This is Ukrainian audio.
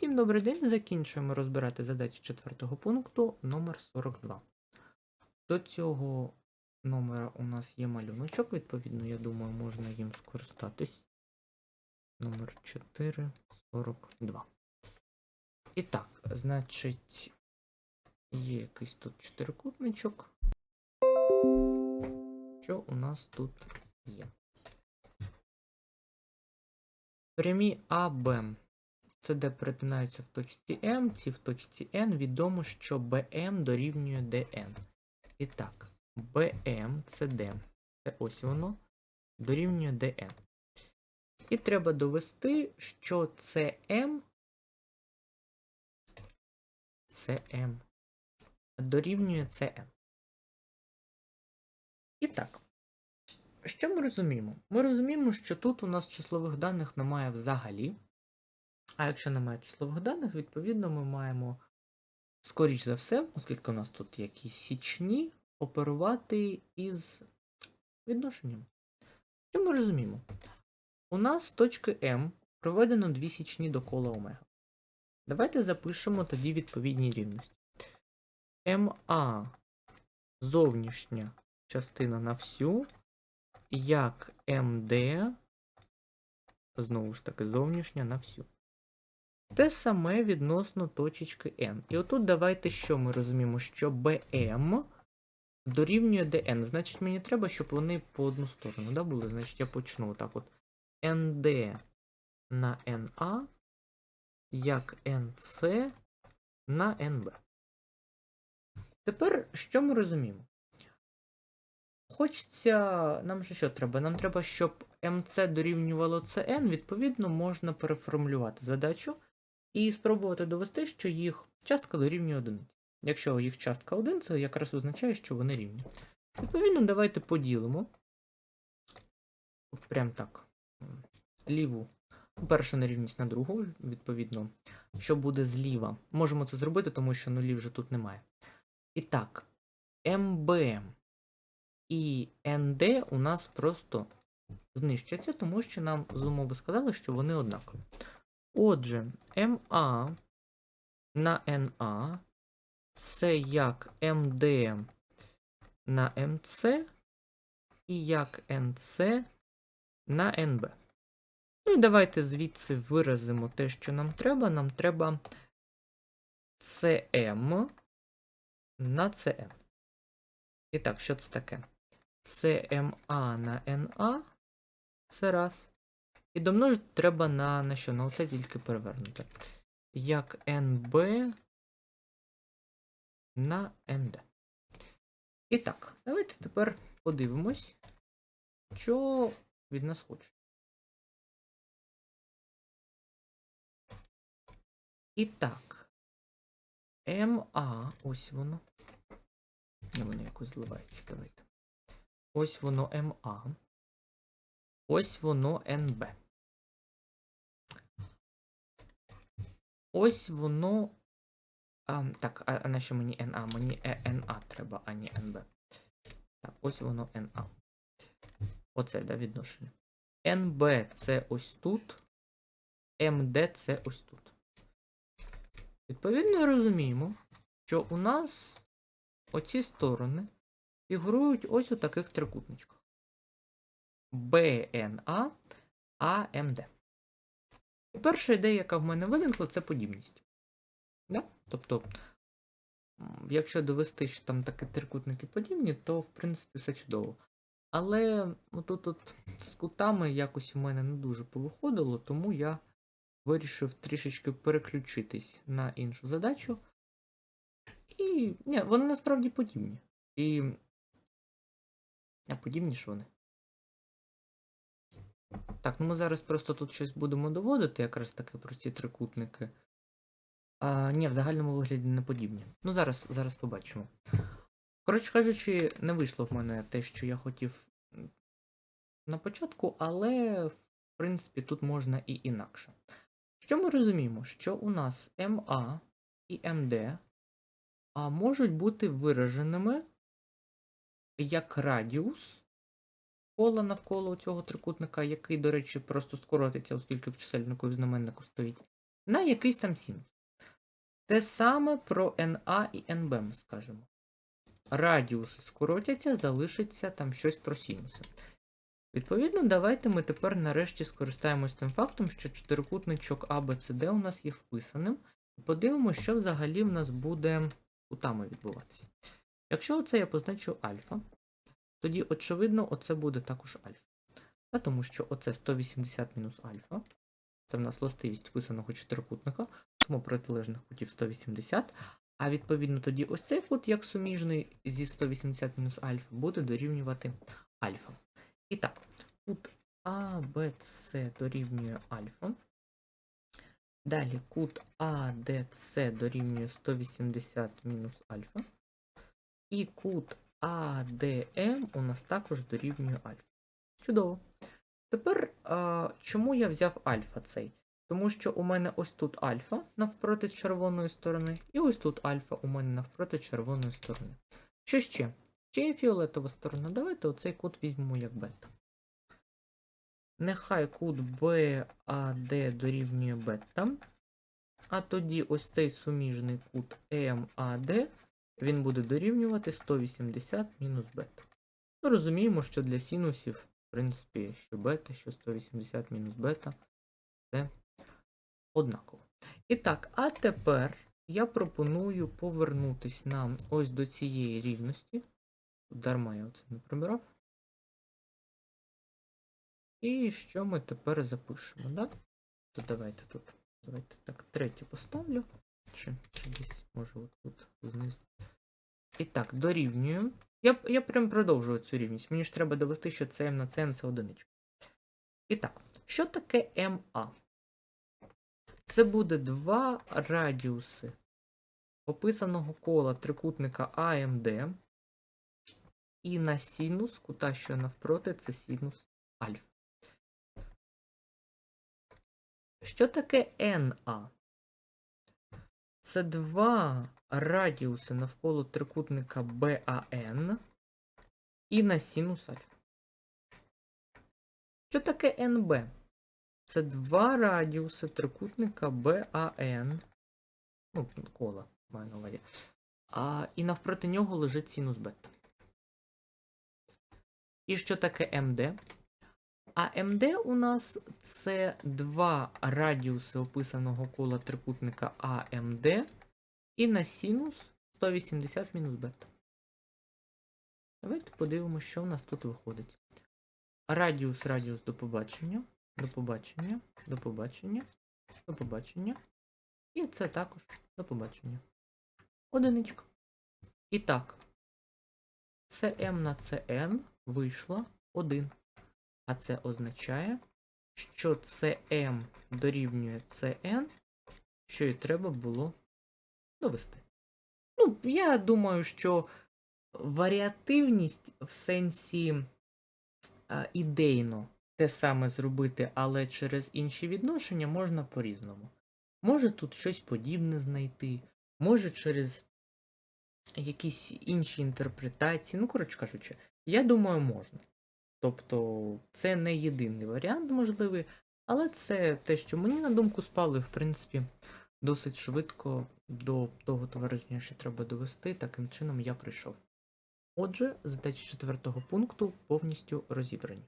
Всім добрий день. Закінчуємо розбирати задачі четвертого пункту номер 42. До цього номера у нас є малюночок, відповідно, я думаю, можна їм скористатись. Номер 442. І так, значить, є якийсь тут чотирикутничок. Що у нас тут є? Прямі АБ це перетинаються в точці М, ці в точці N, відомо, що BM дорівнює DN. І так, BM це. Це ось воно дорівнює DN. І треба довести, що CM CM дорівнює CM. І так, що ми розуміємо? Ми розуміємо, що тут у нас числових даних немає взагалі. А якщо немає числових даних, відповідно, ми маємо, скоріш за все, оскільки у нас тут якісь січні, оперувати із відношенням. Що ми розуміємо? У нас з точки М проведено дві січні до кола омега. Давайте запишемо тоді відповідні рівності. МА зовнішня частина на всю, як МД, знову ж таки, зовнішня на всю. Те саме відносно точечки N. І отут давайте що ми розуміємо, що BM дорівнює DN. Значить, мені треба, щоб вони по одну сторону да, були. Значить, я почну так от. ND на NA, як NC на NB. Тепер що ми розуміємо? Хочеться, нам же що треба? Нам треба, щоб МЦ дорівнювало CN, відповідно, можна переформулювати задачу і спробувати довести, що їх частка дорівнює одиниці. Якщо їх частка 1, це якраз означає, що вони рівні. Відповідно, давайте поділимо. Прям так. Ліву. Першу нерівність на другу, відповідно, що буде зліва. Можемо це зробити, тому що нулів вже тут немає. І так, МБ і НД у нас просто знищаться, тому що нам з умови сказали, що вони однакові. Отже, МА на НА це як МД на МЦ і як НЦ на НБ. Ну і давайте звідси виразимо те, що нам треба. Нам треба CM на CN. І так, що це таке? CMA на NA це раз. І домножити треба на, на що? На оце тільки перевернути. Як NB на MD. І так, давайте тепер подивимось, що від нас хоче. І так. МА, ось воно. Не воно якось зливається, давайте. Ось воно МА. Ось воно НБ. Ось воно. А, так, а, а на що мені НА? Мені е, НА треба, а не НБ. Так, ось воно НА. Оце, да, відношення. НБ це ось тут. МД це ось тут. Відповідно, розуміємо, що у нас оці сторони фігурують ось у таких трикутничках. БНА, АМД. І перша ідея, яка в мене виникла, це подібність. Да? Тобто, якщо довести, що там такі трикутники подібні, то в принципі все чудово. Але отут от з кутами якось у мене не дуже повиходило, тому я вирішив трішечки переключитись на іншу задачу. І. Ні, вони насправді подібні. І. А подібні ж вони. Так, ну ми зараз просто тут щось будемо доводити, якраз таки про ці трикутники. А, Ні, в загальному вигляді не подібні. Ну, зараз зараз побачимо. Коротше кажучи, не вийшло в мене те, що я хотів на початку, але, в принципі, тут можна і інакше. Що ми розуміємо? Що у нас МА і МД можуть бути вираженими як радіус кола навколо цього трикутника, який, до речі, просто скоротиться, оскільки в чисельнику і в знаменнику стоїть. на якийсь там синус. Те саме про NA і NB ми скажемо. Радіуси скоротяться, залишиться там щось про синуси. Відповідно, давайте ми тепер нарешті скористаємось тим фактом, що чотирикутничок ABCD у нас є вписаним. І подивимося, що взагалі в нас буде кутами відбуватися. Якщо оце я позначу альфа, тоді, очевидно, оце буде також альфа. Та тому що оце 180 мінус альфа. Це в нас властивість вписаного чотирикутника, тому протилежних кутів 180. А відповідно тоді ось цей кут, як суміжний зі 180 мінус альфа, буде дорівнювати альфа. І так, кут АБЦ дорівнює альфа. Далі кут АДЦ дорівнює 180 мінус альфа. І кут АДМ у нас також дорівнює альфа. Чудово. Тепер а, чому я взяв альфа цей? Тому що у мене ось тут альфа навпроти червоної сторони, і ось тут альфа у мене навпроти червоної сторони. Що ще? Ще є фіолетова сторона. Давайте оцей кут візьмемо як бета. Нехай кут BAD дорівнює бета. А тоді ось цей суміжний кут MAD, він буде дорівнювати 180 мінус бета. Ми розуміємо, що для синусів, в принципі, що бета, що 180 мінус бета, це однаково. І так, а тепер я пропоную повернутись нам ось до цієї рівності. Дарма я оце не прибирав. І що ми тепер запишемо, да? То давайте тут. Давайте так, третє поставлю. Десь може от тут знизу. І так, дорівнюю. Я, я прям продовжую цю рівність. Мені ж треба довести, що це m на це це одиничка. І так, що таке MA? Це буде два радіуси описаного кола трикутника AMD. І на синус кута, що навпроти, це синус альфа. Що таке NA? Це два радіуси навколо трикутника BAN і на синус альфа. Що таке NB? Це два радіуси трикутника BAN. Ну, кола маю на увазі. А, і навпроти нього лежить синус бета. І що таке МД? А МД у нас це два радіуси описаного кола трикутника АМД і на синус 180 мінус бета. Давайте подивимося, що в нас тут виходить. Радіус, радіус до побачення, до побачення, до побачення, до побачення. І це також до побачення. Одиничка. І так, CM на CN вийшло 1. А це означає, що CM дорівнює CN, що і треба було довести. Ну, я думаю, що варіативність в сенсі а, ідейно те саме зробити, але через інші відношення можна по-різному. Може тут щось подібне знайти, може через якісь інші інтерпретації. Ну, коротше кажучи, я думаю, можна. Тобто, це не єдиний варіант можливий, але це те, що мені на думку спало, і, в принципі, досить швидко до того твердження, що треба довести, таким чином я прийшов. Отже, задачі четвертого пункту повністю розібрані.